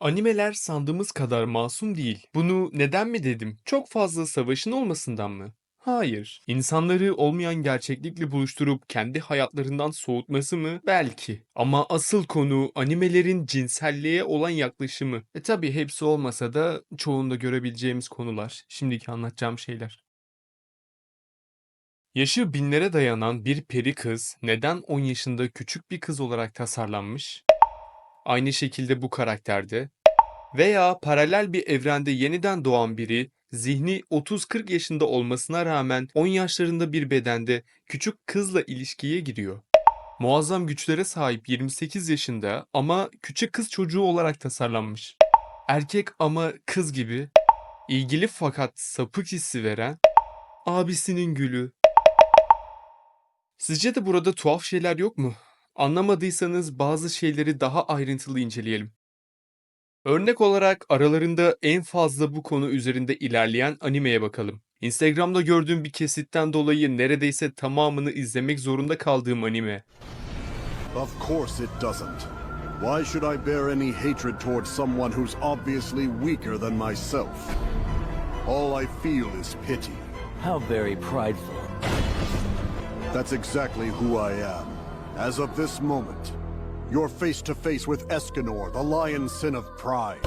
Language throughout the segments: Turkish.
Animeler sandığımız kadar masum değil. Bunu neden mi dedim? Çok fazla savaşın olmasından mı? Hayır. İnsanları olmayan gerçeklikle buluşturup kendi hayatlarından soğutması mı? Belki. Ama asıl konu animelerin cinselliğe olan yaklaşımı. E tabi hepsi olmasa da çoğunda görebileceğimiz konular. Şimdiki anlatacağım şeyler. Yaşı binlere dayanan bir peri kız neden 10 yaşında küçük bir kız olarak tasarlanmış? Aynı şekilde bu karakterde veya paralel bir evrende yeniden doğan biri zihni 30-40 yaşında olmasına rağmen 10 yaşlarında bir bedende küçük kızla ilişkiye giriyor. Muazzam güçlere sahip 28 yaşında ama küçük kız çocuğu olarak tasarlanmış. Erkek ama kız gibi, ilgili fakat sapık hissi veren, abisinin gülü. Sizce de burada tuhaf şeyler yok mu? Anlamadıysanız bazı şeyleri daha ayrıntılı inceleyelim. Örnek olarak aralarında en fazla bu konu üzerinde ilerleyen animeye bakalım. Instagram'da gördüğüm bir kesitten dolayı neredeyse tamamını izlemek zorunda kaldığım anime. Of course it doesn't. Why should I bear any hatred towards someone who's obviously weaker than myself? All I feel is pity. How very prideful. That's exactly who I am. As of this moment, you're face to face with Escanor, the lion sin of pride.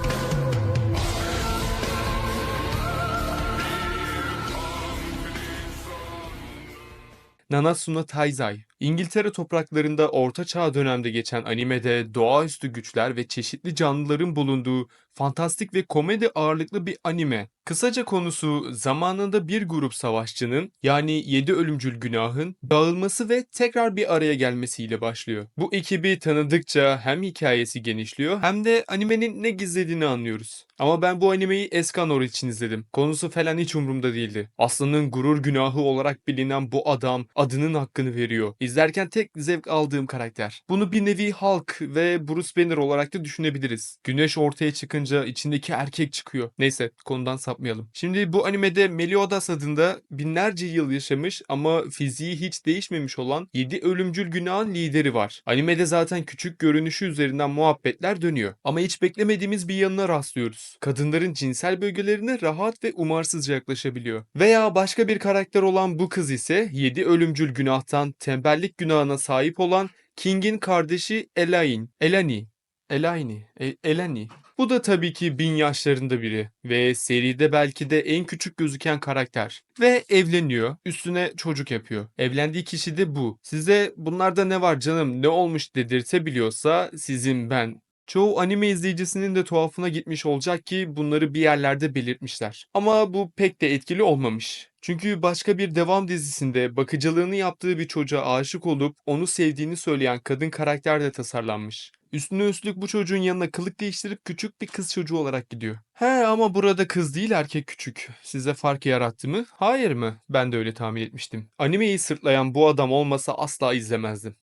Nanatsu Taizai. İngiltere topraklarında Orta Çağ dönemde geçen animede doğaüstü güçler ve çeşitli canlıların bulunduğu fantastik ve komedi ağırlıklı bir anime. Kısaca konusu zamanında bir grup savaşçının yani 7 ölümcül günahın dağılması ve tekrar bir araya gelmesiyle başlıyor. Bu ekibi tanıdıkça hem hikayesi genişliyor hem de animenin ne gizlediğini anlıyoruz. Ama ben bu animeyi Escanor için izledim. Konusu falan hiç umurumda değildi. Aslı'nın gurur günahı olarak bilinen bu adam adının hakkını veriyor. İzlerken tek zevk aldığım karakter. Bunu bir nevi Hulk ve Bruce Banner olarak da düşünebiliriz. Güneş ortaya çıkınca içindeki erkek çıkıyor. Neyse konudan sapmayalım. Şimdi bu animede Meliodas adında binlerce yıl yaşamış ama fiziği hiç değişmemiş olan 7 ölümcül günahın lideri var. Animede zaten küçük görünüşü üzerinden muhabbetler dönüyor. Ama hiç beklemediğimiz bir yanına rastlıyoruz. Kadınların cinsel bölgelerine rahat ve umarsızca yaklaşabiliyor. Veya başka bir karakter olan bu kız ise 7 ölümcül günahtan tembellik günahına sahip olan King'in kardeşi Elaine. Elani. Elaine. E- Elani. Bu da tabii ki bin yaşlarında biri ve seride belki de en küçük gözüken karakter. Ve evleniyor, üstüne çocuk yapıyor. Evlendiği kişi de bu. Size bunlarda ne var canım, ne olmuş dedirtebiliyorsa sizin ben Çoğu anime izleyicisinin de tuhafına gitmiş olacak ki bunları bir yerlerde belirtmişler. Ama bu pek de etkili olmamış. Çünkü başka bir devam dizisinde bakıcılığını yaptığı bir çocuğa aşık olup onu sevdiğini söyleyen kadın karakter de tasarlanmış. Üstüne üstlük bu çocuğun yanına kılık değiştirip küçük bir kız çocuğu olarak gidiyor. He ama burada kız değil erkek küçük. Size fark yarattı mı? Hayır mı? Ben de öyle tahmin etmiştim. Animeyi sırtlayan bu adam olmasa asla izlemezdim.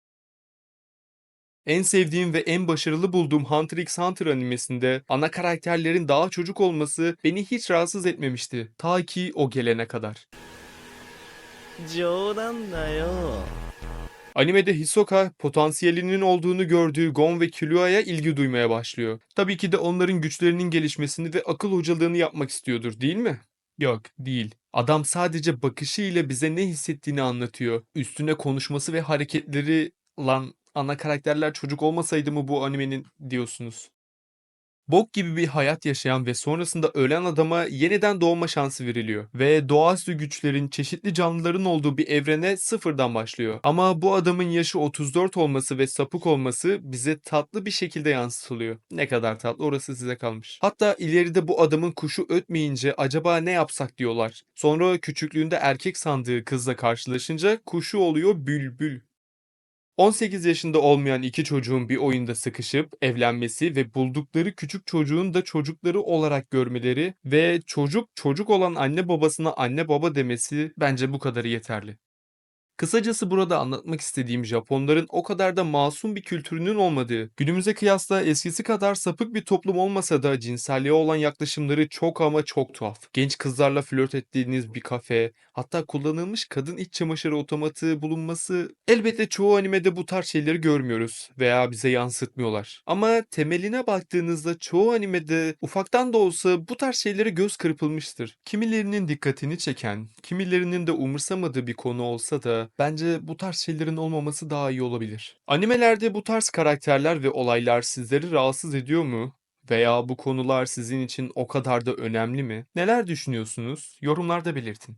En sevdiğim ve en başarılı bulduğum Hunter x Hunter animesinde ana karakterlerin daha çocuk olması beni hiç rahatsız etmemişti. Ta ki o gelene kadar. 冗談だよ。 Animede Hisoka potansiyelinin olduğunu gördüğü Gon ve Killua'ya ilgi duymaya başlıyor. Tabii ki de onların güçlerinin gelişmesini ve akıl hocalığını yapmak istiyordur değil mi? Yok değil. Adam sadece bakışıyla bize ne hissettiğini anlatıyor. Üstüne konuşması ve hareketleri lan ana karakterler çocuk olmasaydı mı bu animenin diyorsunuz. Bok gibi bir hayat yaşayan ve sonrasında ölen adama yeniden doğma şansı veriliyor. Ve doğaüstü güçlerin, çeşitli canlıların olduğu bir evrene sıfırdan başlıyor. Ama bu adamın yaşı 34 olması ve sapık olması bize tatlı bir şekilde yansıtılıyor. Ne kadar tatlı orası size kalmış. Hatta ileride bu adamın kuşu ötmeyince acaba ne yapsak diyorlar. Sonra küçüklüğünde erkek sandığı kızla karşılaşınca kuşu oluyor bülbül. 18 yaşında olmayan iki çocuğun bir oyunda sıkışıp evlenmesi ve buldukları küçük çocuğun da çocukları olarak görmeleri ve çocuk çocuk olan anne babasına anne baba demesi bence bu kadarı yeterli. Kısacası burada anlatmak istediğim Japonların o kadar da masum bir kültürünün olmadığı, günümüze kıyasla eskisi kadar sapık bir toplum olmasa da cinselliğe olan yaklaşımları çok ama çok tuhaf. Genç kızlarla flört ettiğiniz bir kafe, hatta kullanılmış kadın iç çamaşırı otomatı bulunması elbette çoğu animede bu tarz şeyleri görmüyoruz veya bize yansıtmıyorlar. Ama temeline baktığınızda çoğu animede ufaktan da olsa bu tarz şeylere göz kırpılmıştır. Kimilerinin dikkatini çeken, kimilerinin de umursamadığı bir konu olsa da bence bu tarz şeylerin olmaması daha iyi olabilir. Animelerde bu tarz karakterler ve olaylar sizleri rahatsız ediyor mu? Veya bu konular sizin için o kadar da önemli mi? Neler düşünüyorsunuz? Yorumlarda belirtin.